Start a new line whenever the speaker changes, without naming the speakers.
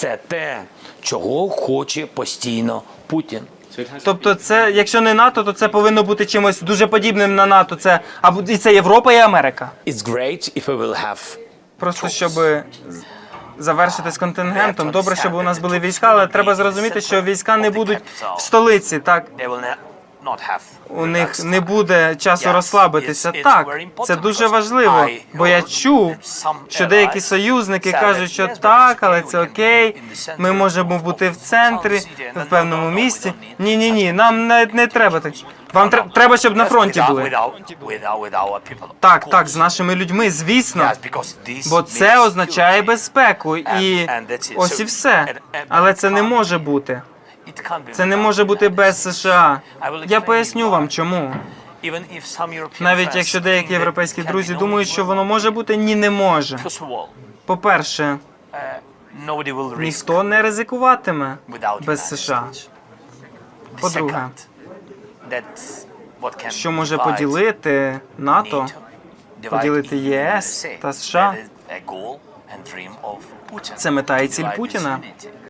Це те, чого хоче постійно Путін.
Тобто, це, якщо не НАТО, то це повинно бути чимось дуже подібним на НАТО. Це або і це Європа і Америка.
It's great if we will have
Просто щоб завершити з контингентом. Добре, щоб у нас були війська, але треба зрозуміти, що війська не будуть в столиці. Так у них не буде часу розслабитися. Так, це дуже важливо. Бо я чув, що деякі союзники кажуть, що так, але це окей. Ми можемо бути в центрі, в певному місці. Ні, ні, ні, нам не, не треба так. Вам тр- треба, щоб на фронті були. Так, так, з нашими людьми, звісно. Бо це означає безпеку, і ось і все. Але це не може бути. Це не може бути без США. Я поясню вам чому. Навіть якщо деякі європейські друзі думають, що воно може бути, ні, не може. По-перше, ніхто не ризикуватиме без США. По-друге, що може поділити НАТО, поділити ЄС та США? Це мета і ціль Путіна.